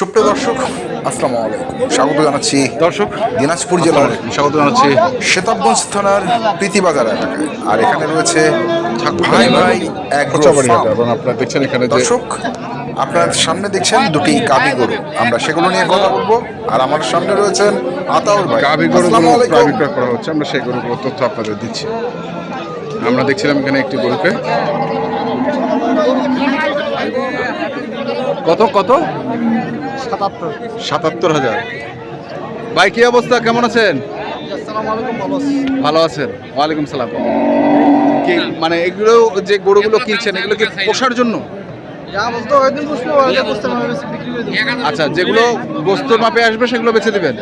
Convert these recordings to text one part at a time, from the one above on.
সুপ্রিয় দর্শক আসসালামু আলাইকুম। স্বাগত জানাচ্ছি দর্শক দিনাজপুর জেলার স্বাগত জানাচ্ছি শেতাবগঞ্জ থানার প্রীতিবাজার এলাকায়। আর এখানে রয়েছে ভাই ভাই এবং আপনারা দেখছেন এখানে দর্শক আপনার সামনে দেখছেন দুটি গাভী গরু। আমরা সেগুলো নিয়ে কথা বলব। আর আমার সামনে রয়েছেন আতাউর ভাই। গরুগুলো প্রায় বিক্রয় করা হচ্ছে। আমরা সেই গরুগুলোর তথ্য আপনাদের দিচ্ছি। আমরা দেখছিলাম এখানে একটি গরুকে। কত কত? সাতাত্তর। সাতাত্তর হাজার। ভাই কি অবস্থা? কেমন আছেন? ভালো আছেন? ওয়ালাইকুম সালাম। কি মানে এগুলো যে গরুগুলো কিনছেন এগুলো কি পোষার জন্য? দেবো আচ্ছা যেগুলো বস্তুর মাপে আসবে সেগুলো বেছে দিবেন।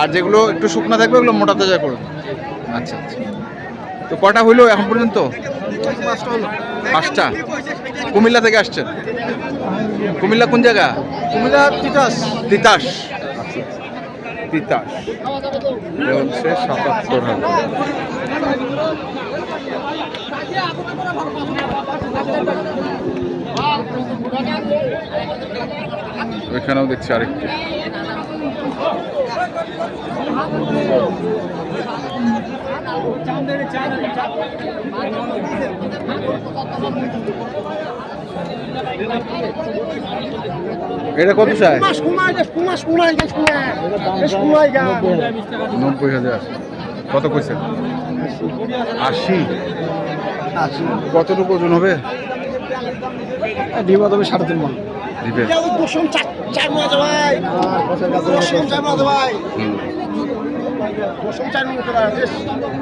আর যেগুলো একটু শুকনা থাকবে ওগুলো মোটা তাজা করবেন। আচ্ছা আচ্ছা। তো কটা হইল এখন পর্যন্ত? পাঁচটা। হলো পাঁচটা কুমিল্লা থেকে আসছেন? কুমিল্লা কোন জায়গা? কুমিল্লা তিতাস। তিতাস। তিতাস। হচ্ছে সাতাত্তর এখানেও দেখছি আরেকটি। এটা কত চাই নব্বই হাজার কত কইছেন আশি কতটুকু ওজন হবে ডিমা তবে সাড়ে তিন মন দিবে হুম।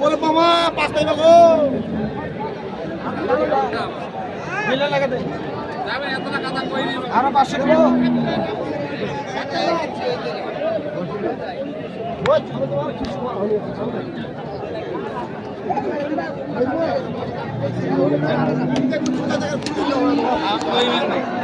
বলে মামা পাঁচটাই বাবু মিলে লাগা দে আরও পাঁচশো দেবো দেখি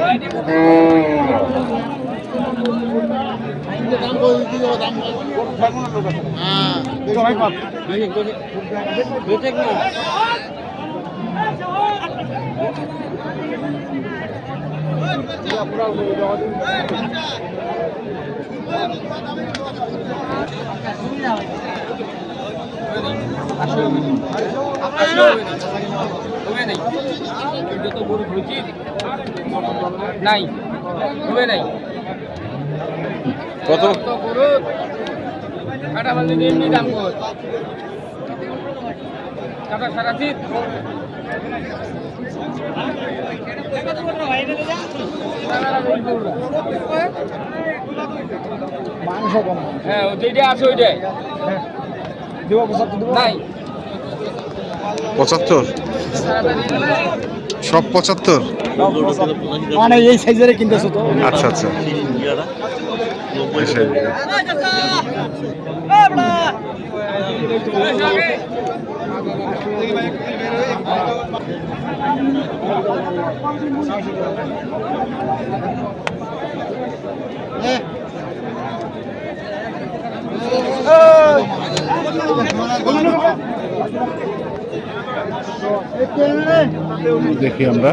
নাই কত তো গরু মাল যদি এমনি দাম কর মাংস কম হ্যাঁ যেটা আছে ওইটাই। দেবো পঁচাত্তর নাই। পঁচাত্তর? সব পঁচাত্তর? মানে এই সাইজের কিনতেছো তো? আচ্ছা আচ্ছা। দেখি আমরা।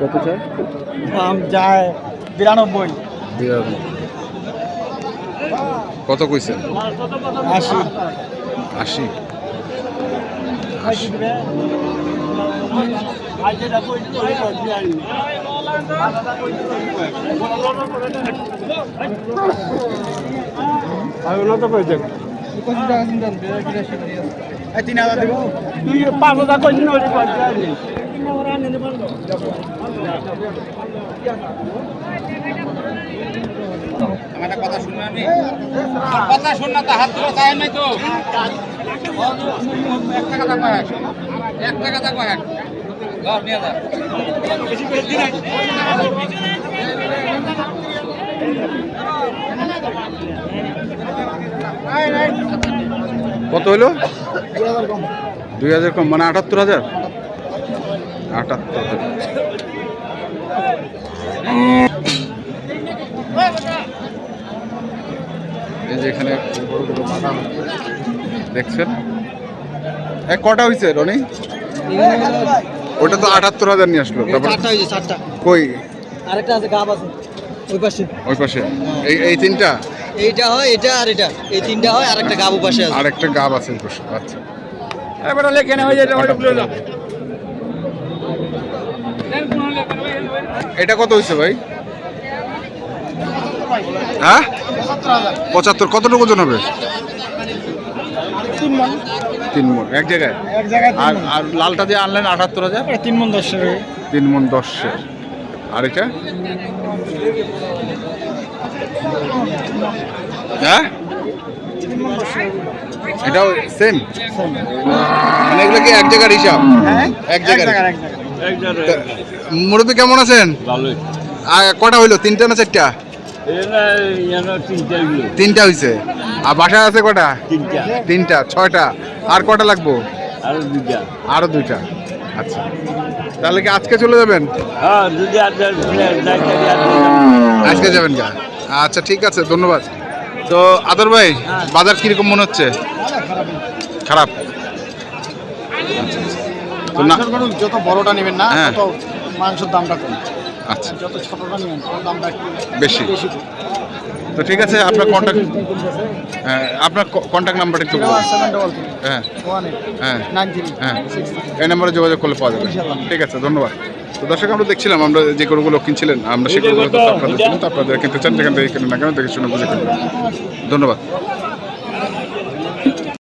কত চাই দাম যায় বিরানব্বই। কত কইছেন? আশি। আশি। তিন হাজার দেবো তুই পাঁচ হাজার কইছিস আমার কথা শুনবে আমি কথা শুন না তা হাত ধরে চাই নাই তো কত হলো দুই হাজার কম মানে আটাত্তর হাজার? আটাত্তর এই যে এখানে গরুগুলো বাঁধা হচ্ছে। দেখছেন? এক কটা হয়েছে রনি? ওটা তো আটাত্তর হাজার নিয়ে আসলো তারপর চারটা হয়েছে চারটা। কই? আরেকটা আছে গাব আছে ওই পাশে। ওই পাশে। এই এই তিনটা? এইটা হয় এটা আর এটা। এই তিনটা হয় আর একটা গাব পাশে আছে। আর একটা গাব আছে ওই পাশে আচ্ছা। এবারে লেখে না হয়ে যায় এটা কত হয়েছে ভাই? হ্যাঁ? পঁচাত্তর কতটুকু ওজন হবে? তিন মন। তিন মন এক জায়গায়? এক জায়গায় আর আর লালটা যে আনলেন আটাত্তর হাজার? তিন মন দশ তিন মন দশের। আর এটা? হ্যাঁ? এটাও সেম মানে এগুলো কি এক জায়গার হিসাব? হ্যাঁ। এক জায়গার জায়গায় মুরব্বী কেমন আছেন? আর কটা হইল? তিনটা না চারটা? তিনটা হইছে। আর বাসায় আছে কটা? তিনটা। তিনটা ছয়টা। আর কটা লাগবো? আরও দুইটা। আচ্ছা। তাহলে কি আজকে চলে যাবেন? আজকে যাবেন গা? আচ্ছা ঠিক আছে ধন্যবাদ। তো আদর ভাই বাজার কীরকম মনে হচ্ছে? খারাপ। আচ্ছা, আচ্ছা। তো না যত বড়টা নেবেন না হ্যাঁ। তত মাংসের দামটা কম। আচ্ছা। যত ছোটটা নেবেন তত দামটা বেশি। বেশি। তো ঠিক আছে আপনার কন্ট্যাক্ট হ্যাঁ আপনার কন্ট্যাক্ট নাম্বারটা একটু হ্যাঁ হ্যাঁ হ্যাঁ। এই নাম্বারে যোগাযোগ করলে পাওয়া যাবে। ঠিক আছে ধন্যবাদ। তো দর্শক আমরা দেখছিলাম আমরা যে গরুগুলো কিনছিলেন আমরা সেগুলো গরুগুলো আপনাদের আপনাদের কিনতে চান যেখান থেকে কিনে না কেন দেখে শুনে বুঝে কিনবেন। ধন্যবাদ।